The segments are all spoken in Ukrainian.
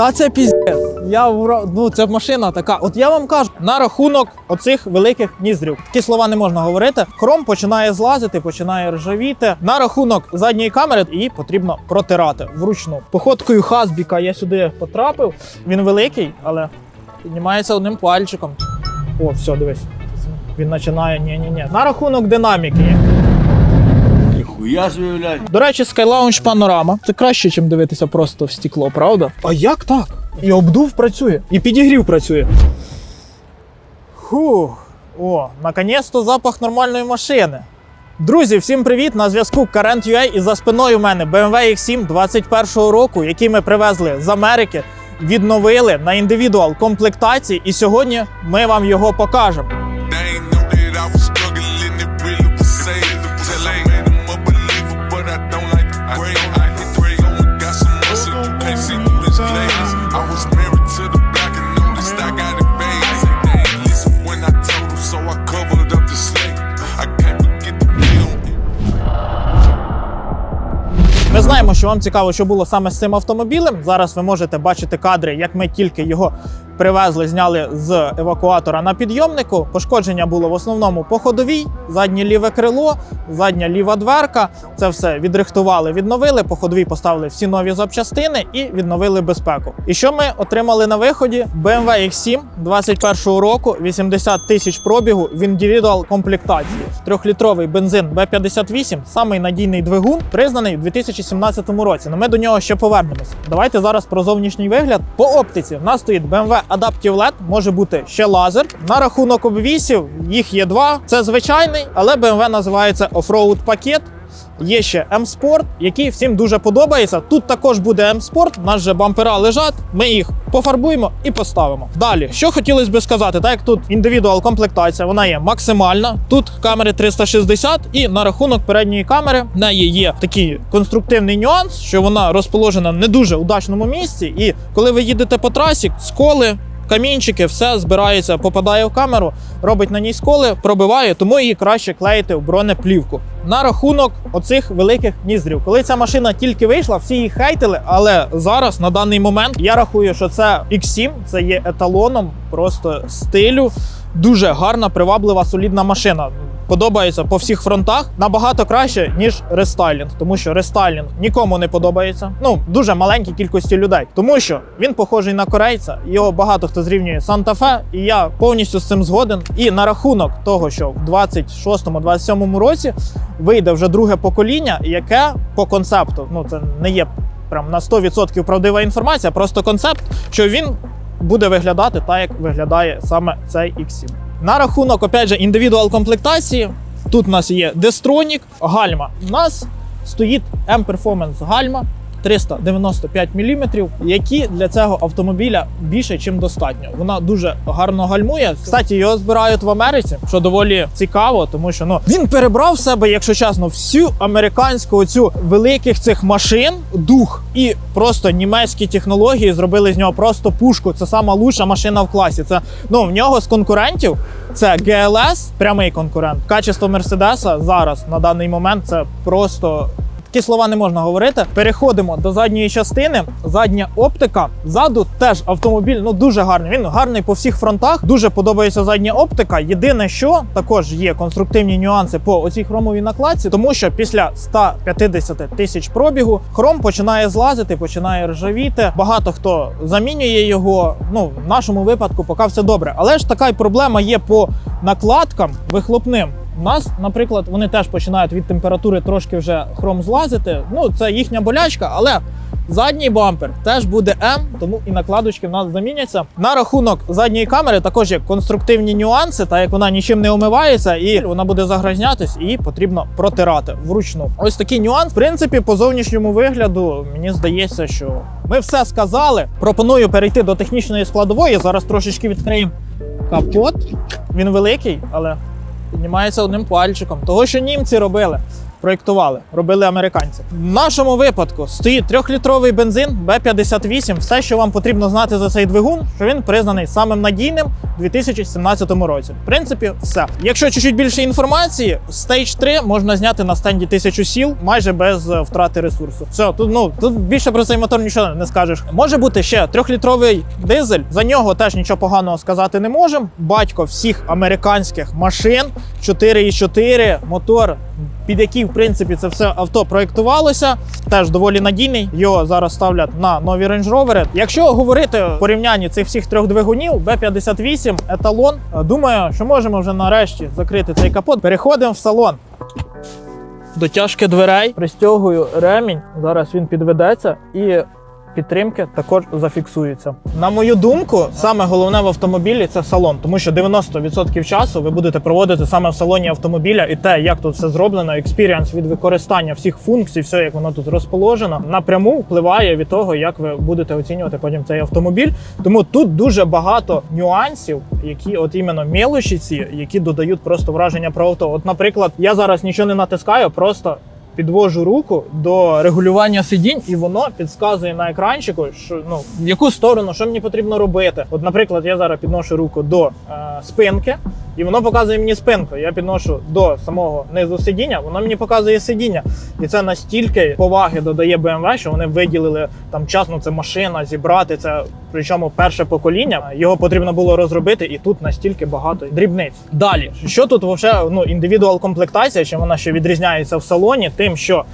Та це піздець. Я вра- ну це машина така. От я вам кажу, на рахунок оцих великих ніздрів. Такі слова не можна говорити. Хром починає злазити, починає ржавіти. На рахунок задньої камери її потрібно протирати вручну. Походкою Хазбіка я сюди потрапив. Він великий, але піднімається одним пальчиком. О, все, дивись. Він починає ні-ні-ні. На рахунок динаміки. Ніхуя блядь. До речі, Skylounge панорама. Це краще, ніж дивитися просто в стекло, правда? А як так? І обдув працює, і підігрів працює. Фух. О, наконець-то запах нормальної машини. Друзі, всім привіт! На зв'язку Current.ua і за спиною в мене BMW X7 21-го року, який ми привезли з Америки, відновили на індивідуал комплектації, і сьогодні ми вам його покажемо. They ain't that I was знаємо, що вам цікаво, що було саме з цим автомобілем. Зараз ви можете бачити кадри, як ми тільки його привезли, зняли з евакуатора на підйомнику. Пошкодження було в основному по ходовій, заднє ліве крило, задня ліва дверка. Це все відрихтували, відновили. По ходовій поставили всі нові запчастини і відновили безпеку. І що ми отримали на виході? BMW X7 21-го року, 80 тисяч пробігу в індивідуал комплектації. Трьохлітровий бензин B58, самий надійний двигун, признаний у 2017 році. Но ми до нього ще повернемось. Давайте зараз про зовнішній вигляд. По оптиці в нас стоїть BMW Adaptive LED, може бути ще лазер. На рахунок обвісів їх є два. Це звичайний, але BMW називається Offroad пакет. Є ще M-Sport, який всім дуже подобається. Тут також буде M-Sport, у нас же бампера лежать. Ми їх пофарбуємо і поставимо. Далі, що хотілося би сказати, так як тут індивідуал комплектація, вона є максимальна. Тут камери 360, і на рахунок передньої камери в неї є такий конструктивний нюанс, що вона розположена не дуже удачному місці. І коли ви їдете по трасі, сколи. Камінчики, все збирається, попадає в камеру, робить на ній сколи, пробиває, тому її краще клеїти в бронеплівку. На рахунок оцих великих ніздрів. Коли ця машина тільки вийшла, всі її хейтили, але зараз, на даний момент, я рахую, що це X7, це є еталоном просто стилю. Дуже гарна, приваблива, солідна машина. Подобається по всіх фронтах набагато краще, ніж рестайлінг, тому що рестайлінг нікому не подобається. Ну дуже маленькій кількості людей, тому що він похожий на корейця. Його багато хто зрівнює Санта-Фе, і я повністю з цим згоден. І на рахунок того, що в 26-27 році вийде вже друге покоління, яке по концепту, ну це не є прям на 100% правдива інформація, просто концепт, що він буде виглядати так, як виглядає саме цей X7. На рахунок, опять же, індивідуал комплектації. Тут у нас є Destronік, гальма. У нас стоїть M-Performance гальма 395 мм, які для цього автомобіля більше, ніж достатньо. Вона дуже гарно гальмує. Кстати, його збирають в Америці, що доволі цікаво, тому що ну він перебрав в себе, якщо чесно, всю американську оцю великих цих машин, дух і просто німецькі технології зробили з нього просто пушку. Це сама лучша машина в класі. Це ну в нього з конкурентів. Це GLS, прямий конкурент. Качество Мерседеса зараз на даний момент це просто Такі слова не можна говорити. Переходимо до задньої частини. Задня оптика. Ззаду теж автомобіль ну дуже гарний. Він гарний по всіх фронтах. Дуже подобається задня оптика. Єдине, що також є конструктивні нюанси по оцій хромовій накладці, тому що після 150 тисяч пробігу хром починає злазити, починає ржавіти. Багато хто замінює його. Ну в нашому випадку поки все добре. Але ж така й проблема є по накладкам вихлопним. У нас, наприклад, вони теж починають від температури трошки вже хром злазити. Ну, це їхня болячка, але задній бампер теж буде М, тому і накладочки в нас заміняться. На рахунок задньої камери також є конструктивні нюанси, так як вона нічим не омивається, і вона буде загрязнятись, і потрібно протирати вручну. Ось такий нюанс. В принципі, по зовнішньому вигляду, мені здається, що ми все сказали. Пропоную перейти до технічної складової. Зараз трошечки відкриємо капот. Він великий, але піднімається одним пальчиком. Того, що німці робили. Проєктували, робили американці. В нашому випадку стоїть трьохлітровий бензин Б58. Все, що вам потрібно знати за цей двигун, що він признаний самим надійним у 2017 році. В принципі, все. Якщо чуть-чуть більше інформації, Stage 3 можна зняти на стенді 1000 сіл майже без е, втрати ресурсу. Все, тут ну тут більше про цей мотор нічого не скажеш. Може бути ще трьохлітровий дизель. За нього теж нічого поганого сказати не можемо. Батько всіх американських машин 4,4 мотор. Під який, в принципі, це все авто проєктувалося, теж доволі надійний. Його зараз ставлять на нові Range Rover. Якщо говорити в порівнянні цих всіх трьох двигунів, B58, еталон, думаю, що можемо вже нарешті закрити цей капот. Переходимо в салон. Дотяжки дверей, пристягую ремінь. Зараз він підведеться і підтримки також зафіксуються. На мою думку, саме головне в автомобілі це салон, тому що 90% часу ви будете проводити саме в салоні автомобіля, і те, як тут все зроблено, експіріанс від використання всіх функцій, все як воно тут розположено, напряму впливає від того, як ви будете оцінювати потім цей автомобіль. Тому тут дуже багато нюансів, які от іменно мелочі ці, які додають просто враження про авто. От, наприклад, я зараз нічого не натискаю, просто підвожу руку до регулювання сидінь, і воно підказує на екранчику, що ну в яку сторону, що мені потрібно робити. От, наприклад, я зараз підношу руку до е, спинки, і воно показує мені спинку. Я підношу до самого низу сидіння, воно мені показує сидіння. І це настільки поваги додає BMW, що вони виділили там час, ну це машина, зібрати це. Причому перше покоління його потрібно було розробити, і тут настільки багато дрібниць. Далі, що тут вообще ну індивідуал комплектація, чим вона ще відрізняється в салоні, тим, що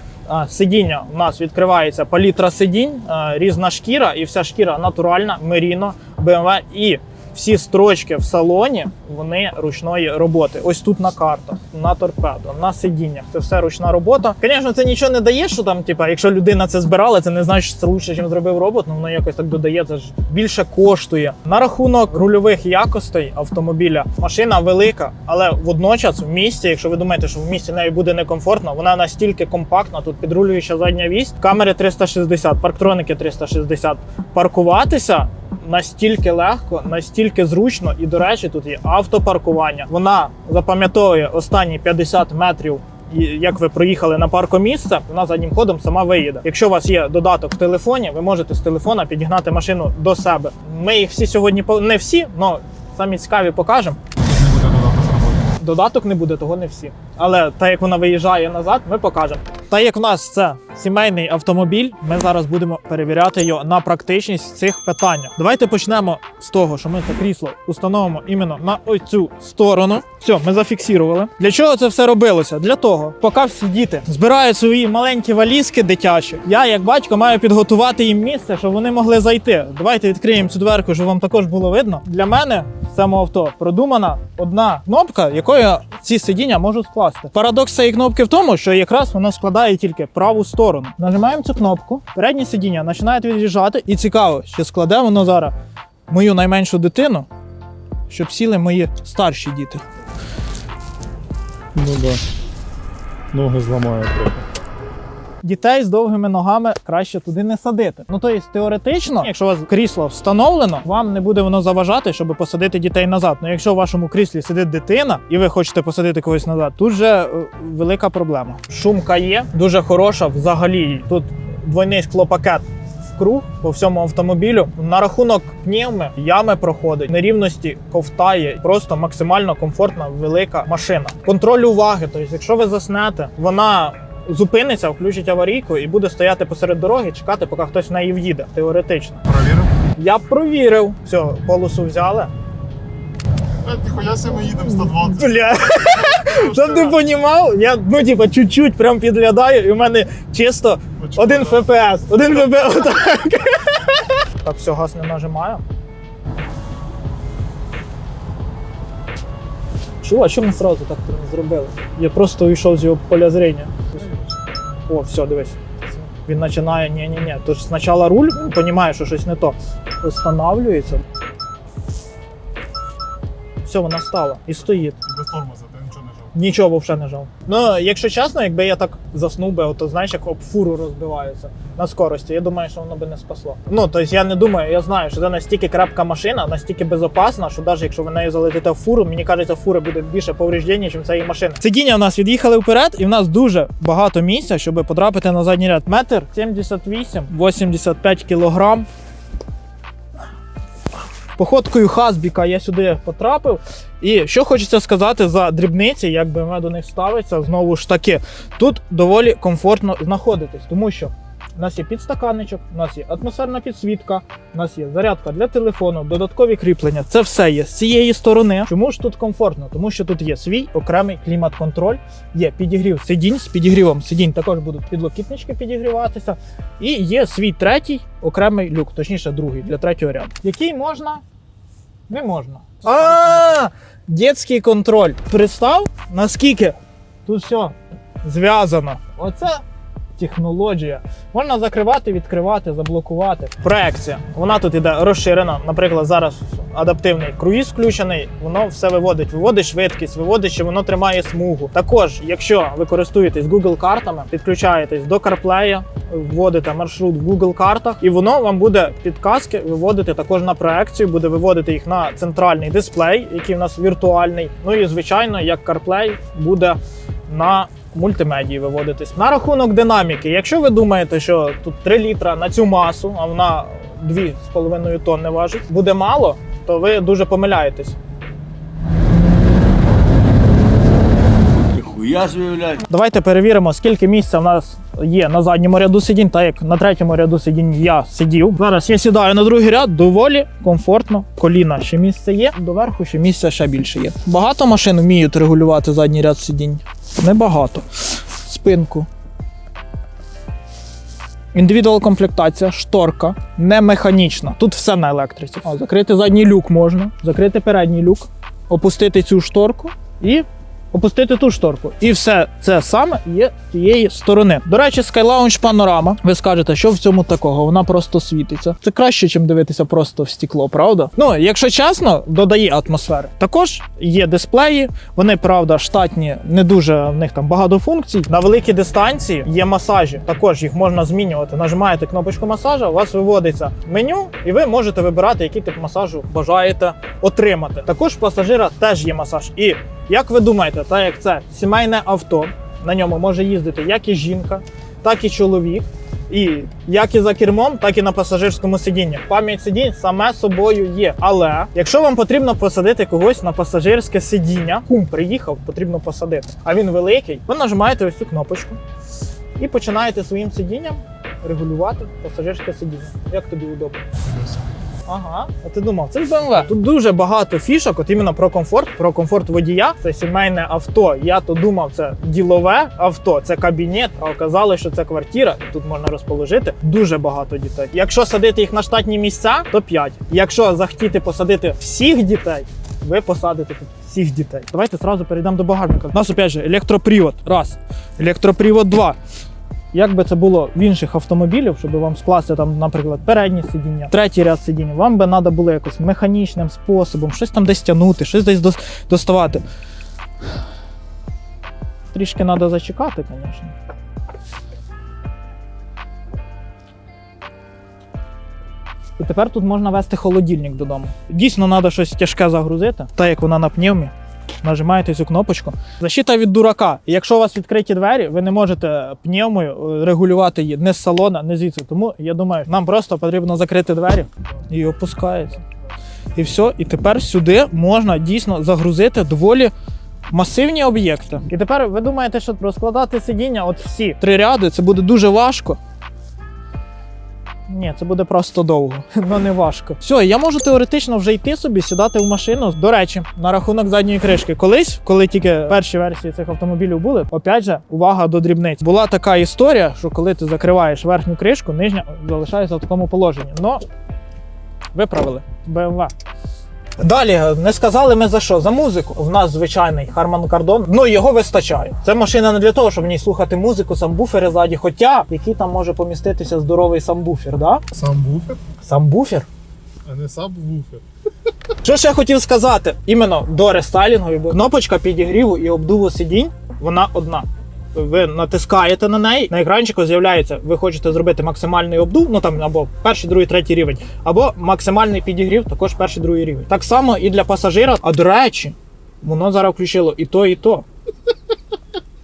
сидіння у нас відкривається палітра сидінь, різна шкіра, і вся шкіра натуральна, меріно, BMW. І всі строчки в салоні вони ручної роботи. Ось тут на картах, на торпедо, на сидіннях. Це все ручна робота. Звісно, це нічого не дає, що там, типа, якщо людина це збирала, це не значить, що це лучше, ніж зробив робот. Ну воно якось так додає. Це ж більше коштує. На рахунок рульових якостей автомобіля машина велика, але водночас в місті, якщо ви думаєте, що в місті нею буде некомфортно, вона настільки компактна. Тут підрулююча задня вісь, камери 360, парктроники 360. Паркуватися настільки легко, настільки зручно, і до речі, тут є автопаркування. Вона запам'ятовує останні 50 метрів. І як ви проїхали на паркомісце, вона заднім ходом сама виїде. Якщо у вас є додаток в телефоні, ви можете з телефона підігнати машину до себе. Ми їх всі сьогодні не всі, але самі цікаві покажемо. Додаток не буде, того не всі. Але так як вона виїжджає назад, ми покажемо. Та як в нас це сімейний автомобіль, ми зараз будемо перевіряти його на практичність цих питань. Давайте почнемо з того, що ми це крісло установимо іменно на ось цю сторону. Все, ми зафіксували. Для чого це все робилося? Для того, поки всі діти збирають свої маленькі валізки дитячі, я, як батько, маю підготувати їм місце, щоб вони могли зайти. Давайте відкриємо цю дверку, щоб вам також було видно. Для мене в цьому авто продумана одна кнопка, якою ці сидіння можу скласти. Парадокс цієї кнопки в тому, що якраз вона складає тільки праву сторону. Нажимаємо цю кнопку, переднє сидіння починає від'їжджати, і цікаво, що складе воно зараз мою найменшу дитину, щоб сіли мої старші діти. Ну да. Ноги зламаю трохи. Дітей з довгими ногами краще туди не садити. Ну тобто, теоретично, якщо у вас крісло встановлено, вам не буде воно заважати, щоб посадити дітей назад. Ну якщо в вашому кріслі сидить дитина, і ви хочете посадити когось назад, тут же е, велика проблема. Шумка є, дуже хороша. Взагалі тут двойний склопакет. Круг по всьому автомобілю на рахунок пневми ями проходить нерівності ковтає. Просто максимально комфортна велика машина. Контроль уваги. Тобто, якщо ви заснете, вона зупиниться, включить аварійку і буде стояти посеред дороги, чекати, поки хтось в неї в'їде. Теоретично. Провірив? Я провірив. Все, полосу взяли. Ніхуя себе ми їдемо 120. Бля. Щоб ти понімав, я ну типа чуть-чуть прям підглядаю, і в мене чисто один ФПС. Один ФПС. Отак. Так, все, газ не нажимаю. А чому ми одразу так не зробили? Я просто уйшов з його поля зрення. О, все, дивись. Він починає, ні-ні-ні. Тож спочатку руль, він розуміє, що щось не то. Останавлюється. Все, вона стала і стоїть. Без тормоза, нічого взагалі не жав. Ну, якщо чесно, якби я так заснув би, то знаєш, як об фуру розбиваються на скорості, я думаю, що воно би не спасло. Ну, тобто я не думаю, я знаю, що це настільки крепка машина, настільки безопасна, що навіть якщо ви нею залетите в фуру, мені кажеться, фура буде більше повреждень, ніж цієї машини. Сидіння у нас від'їхали вперед, і в нас дуже багато місця, щоб потрапити на задній ряд. Метр 78, 85 кілограм. Походкою Хазбіка я сюди потрапив. І що хочеться сказати за дрібниці, як BMW до них ставиться, знову ж таки, тут доволі комфортно знаходитись, тому що у нас є підстаканничок, у нас є атмосферна підсвітка, у нас є зарядка для телефону, додаткові кріплення. Це все є з цієї сторони. Чому ж тут комфортно? Тому що тут є свій окремий клімат-контроль, є підігрів сидінь з підігрівом сидінь також будуть підлокітнички підігріватися. І є свій третій окремий люк, точніше, другий для третього ряду, який можна. Не можна. А, детський контроль. Представ, наскільки тут все зв'язано. Оце технологія. Можна закривати, відкривати, заблокувати. Проекція. Вона тут іде розширена. Наприклад, зараз адаптивний круїз включений, воно все виводить. Виводить швидкість, виводить, що воно тримає смугу. Також, якщо ви користуєтесь Google картами, підключаєтесь до CarPlay, вводите маршрут в Google картах, і воно вам буде підказки виводити також на проекцію, буде виводити їх на центральний дисплей, який в нас віртуальний. Ну і звичайно, як CarPlay буде на мультимедії виводитись. На рахунок динаміки, якщо ви думаєте, що тут 3 літра на цю масу, а вона 2,5 тонни важить, буде мало, то ви дуже помиляєтесь. Блядь. Давайте перевіримо, скільки місця в нас є на задньому ряду сидінь, так як на третьому ряду сидінь я сидів. Зараз я сідаю на другий ряд, доволі комфортно. Коліна ще місце є, доверху ще місця ще більше є. Багато машин вміють регулювати задній ряд сидінь. Небагато. Спинку. Індивідуал комплектація, шторка, не механічна. Тут все на електриці. О, закрити задній люк можна, закрити передній люк, опустити цю шторку і опустити ту шторку. І все це саме є з цієї сторони. До речі, Skylounge панорама. Ви скажете, що в цьому такого? Вона просто світиться. Це краще, ніж дивитися просто в стекло, правда? Ну, якщо чесно, додає атмосфери. Також є дисплеї. Вони, правда, штатні, не дуже в них там багато функцій. На великій дистанції є масажі. Також їх можна змінювати. Нажимаєте кнопочку масажа, у вас виводиться меню, і ви можете вибирати, який тип масажу бажаєте отримати. Також пасажира теж є масаж. І як ви думаєте, так як це сімейне авто, на ньому може їздити як і жінка, так і чоловік. І як і за кермом, так і на пасажирському сидінні. Пам'ять сидінь саме собою є. Але якщо вам потрібно посадити когось на пасажирське сидіння, кум приїхав, потрібно посадити, а він великий, ви нажимаєте ось цю кнопочку і починаєте своїм сидінням регулювати пасажирське сидіння. Як тобі удобно? Ага, а ти думав, це ж BMW. Тут дуже багато фішок, от іменно про комфорт, про комфорт водія. Це сімейне авто. Я то думав, це ділове авто, це кабінет. А оказалось, що це квартира. і Тут можна розположити дуже багато дітей. Якщо садити їх на штатні місця, то 5. Якщо захотіти посадити всіх дітей, ви посадите тут всіх дітей. Давайте зразу перейдемо до багажника. У нас опять же електропривод. Раз. Електропривод два. Як би це було в інших автомобілів, щоб вам скласти там, наприклад, переднє сидіння, третій ряд сидіння, вам би треба було якось механічним способом, щось там десь тягнути, щось десь доставати. Трішки треба зачекати, звісно. І тепер тут можна вести холодильник додому. Дійсно, треба щось тяжке загрузити, так як вона на пневмі. Нажимаєте цю кнопочку. Защита від дурака. Якщо у вас відкриті двері, ви не можете пневмою е, регулювати її не з салона, не звідси. Тому я думаю, нам просто потрібно закрити двері і опускається. І все. І тепер сюди можна дійсно загрузити доволі масивні об'єкти. І тепер ви думаєте, що розкладати сидіння, от всі три ряди, це буде дуже важко. Ні, це буде просто довго, але не важко. Все, я можу теоретично вже йти собі, сідати в машину. До речі, на рахунок задньої кришки. Колись, коли тільки перші версії цих автомобілів були, опять же, увага до дрібниць. Була така історія, що коли ти закриваєш верхню кришку, нижня залишається в такому положенні. Но виправили BMW. Далі не сказали ми за що? За музику. У нас звичайний Harman Kardon. Ну його вистачає. Це машина не для того, щоб в ній слухати музику, самбуфери ззаді. Хоча який там може поміститися здоровий самбуфер, да? Сам буфер, Самбуфер? а не сабвуфер. Що ще я хотів сказати? Іменно до рестайлінгу, бо кнопочка підігріву і обдуву сидінь, вона одна. Ви натискаєте на неї, на екранчику з'являється, ви хочете зробити максимальний обдув, ну там або перший, другий, третій рівень, або максимальний підігрів, також перший, другий рівень. Так само і для пасажира. А до речі, воно зараз включило і то, і то.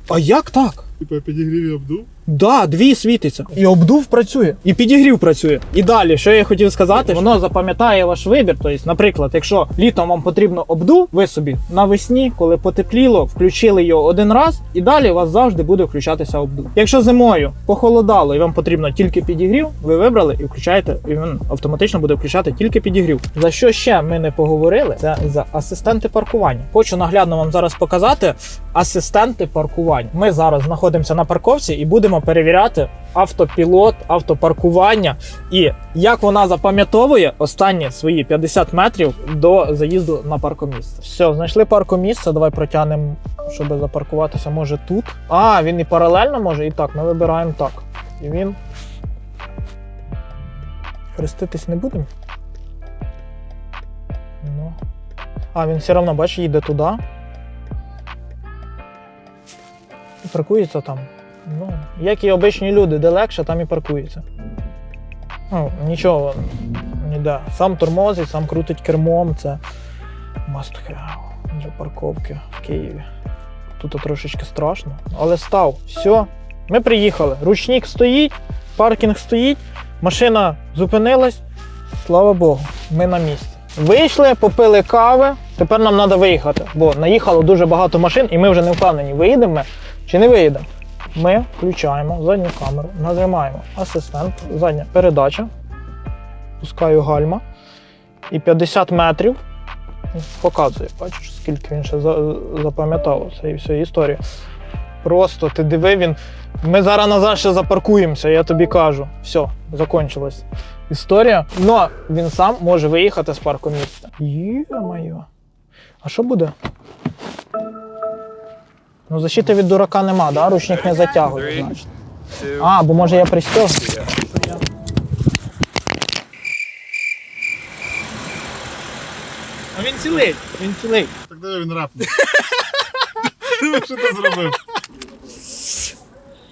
А як так? Типа підігрів і обдув. Да, дві світиться. І обдув працює, і підігрів працює. І далі, що я хотів сказати, воно запам'ятає ваш вибір. Тобто, наприклад, якщо літом вам потрібно обдув, ви собі навесні, коли потепліло, включили його один раз, і далі у вас завжди буде включатися обдув. Якщо зимою похолодало і вам потрібно тільки підігрів, ви вибрали і включаєте, і він автоматично буде включати тільки підігрів. За що ще ми не поговорили? Це за асистенти паркування. Хочу наглядно вам зараз показати асистенти паркування. Ми зараз знаходимося на парковці і будемо перевіряти автопілот, автопаркування і як вона запам'ятовує останні свої 50 метрів до заїзду на паркомісце. Все, знайшли паркомісце. Давай протягнемо, щоб запаркуватися. Може тут. А, він і паралельно може. І так, ми вибираємо так. І він. Хреститись не будемо. Ну. А, він все одно, бачиш, їде туди. Паркується там. Ну, як і обичні люди, де легше, там і паркується. Ну, нічого ніде. Сам тормозить, сам крутить кермом. Це must have для парковки в Києві. Тут трошечки страшно, але став. Все, ми приїхали. Ручник стоїть, паркінг стоїть, машина зупинилась. Слава Богу, ми на місці. Вийшли, попили кави. Тепер нам треба виїхати, бо наїхало дуже багато машин, і ми вже не впевнені, виїдемо ми чи не виїдемо. Ми включаємо задню камеру, нажимаємо асистент, задня передача, пускаю гальма і 50 метрів показує. Бачиш, скільки він ще запам'ятав це і вся історія. Просто ти диви, він. Ми зараз назад ще запаркуємося, я тобі кажу. Все, закончилась історія. Ну, він сам може виїхати з парку місця. Йо-моє. А що буде? Ну, защити від дурака нема, да? Ручник не затягує, значить. А, бо може я пристегну. А він цілий, він цілий. Так де він рапнув. Що ти зробив?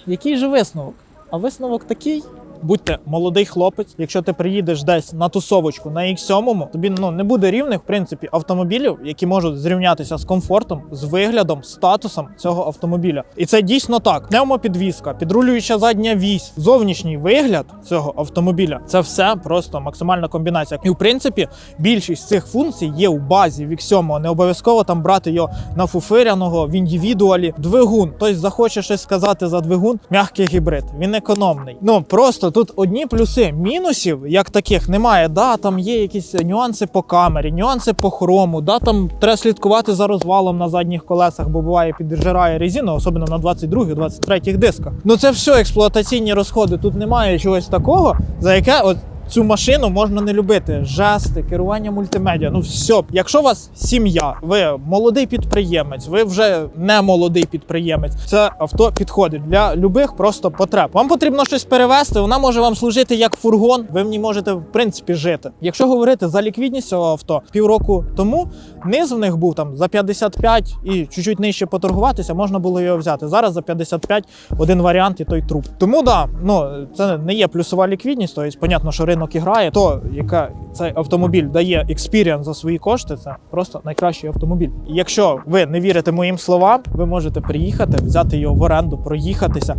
Який же висновок? А висновок такий. Будьте молодий хлопець, якщо ти приїдеш десь на тусовочку на X7, тобі ну не буде рівних в принципі автомобілів, які можуть зрівнятися з комфортом, з виглядом, статусом цього автомобіля. І це дійсно так. Пневмопідвізка, підрулююча задня вісь, зовнішній вигляд цього автомобіля це все просто максимальна комбінація. І в принципі, більшість цих функцій є у базі в X7. Не обов'язково там брати його на фуфиряного в індивідуалі. Двигун. Хтось захоче щось сказати за двигун. Мягкий гібрид. Він економний. Ну просто тут одні плюси. Мінусів як таких немає. Да, там є якісь нюанси по камері, нюанси по хрому. Да, там треба слідкувати за розвалом на задніх колесах, бо буває піджирає резину, особливо на 22-23 дисках. Ну це все експлуатаційні розходи. Тут немає чогось такого, за яке от Цю машину можна не любити. Жести, керування мультимедіа. Ну все. Якщо у вас сім'я, ви молодий підприємець, ви вже не молодий підприємець. Це авто підходить для любих просто потреб. Вам потрібно щось перевезти, вона може вам служити як фургон. Ви в ній можете в принципі жити. Якщо говорити за ліквідність цього авто, півроку тому низ в них був там за 55 і чуть-чуть нижче поторгуватися, можна було його взяти. Зараз за 55 один варіант і той труп. Тому да, ну це не є плюсова ліквідність. Тобто, понятно, що ринок іграє. То, яка цей автомобіль дає експіріанс за свої кошти, це просто найкращий автомобіль. Якщо ви не вірите моїм словам, ви можете приїхати, взяти його в оренду, проїхатися.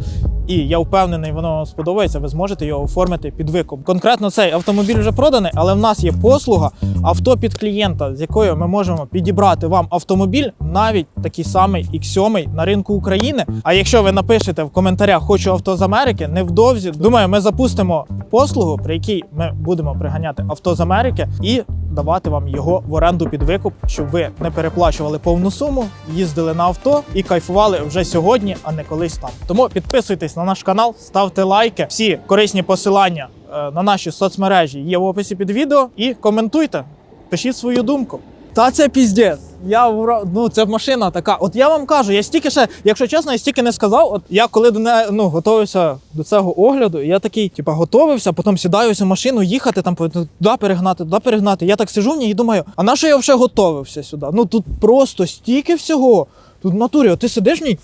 І я впевнений, воно вам сподобається. Ви зможете його оформити під викуп. Конкретно цей автомобіль вже проданий, але в нас є послуга авто під клієнта, з якою ми можемо підібрати вам автомобіль, навіть такий самий X7 на ринку України. А якщо ви напишете в коментарях Хочу авто з Америки, невдовзі думаю, ми запустимо послугу, при якій ми будемо приганяти авто з Америки і давати вам його в оренду під викуп, щоб ви не переплачували повну суму, їздили на авто і кайфували вже сьогодні, а не колись там. Тому підписуйтесь на наш канал, ставте лайки. Всі корисні посилання е, на наші соцмережі є в описі під відео. І коментуйте, пишіть свою думку. Та це піздець. Я вра- ну це машина така. От я вам кажу, я стільки ще, якщо чесно, я стільки не сказав. От я коли до не, ну, готувався до цього огляду, я такий, типа, готовився, потім сідаюся в машину, їхати там, туди перегнати, туди перегнати. Я так сижу в ній і думаю, а на що я вже готовився сюди? Ну тут просто стільки всього. Тут в натурі, от ти сидиш в ній.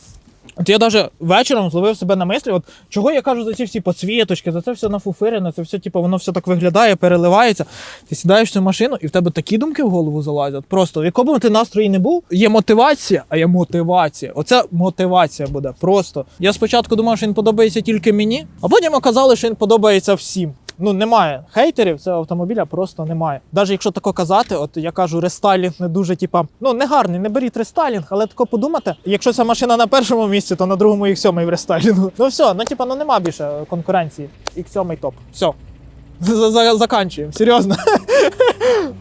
От я навіть вечором зловив себе на мислі, от чого я кажу за ці всі подсвіточки, за це все нафуфирене, це все, типу, воно все так виглядає, переливається. Ти сідаєш в цю машину, і в тебе такі думки в голову залазять. Просто в якому ти настрої не був, є мотивація, а є мотивація. Оце мотивація буде. Просто. Я спочатку думав, що він подобається тільки мені, а потім оказали, що він подобається всім. Ну, немає хейтерів цього автомобіля, просто немає. Навіть якщо тако казати, от я кажу, рестайлінг не дуже, типа, ну не гарний, не беріть рестайлінг, але тако подумати, якщо ця машина на першому місці, то на другому їх сьомий в рестайлінгу. Ну все, ну типа, ну нема більше конкуренції. X7 топ. Все. За- за- Заканчуємо, серйозно.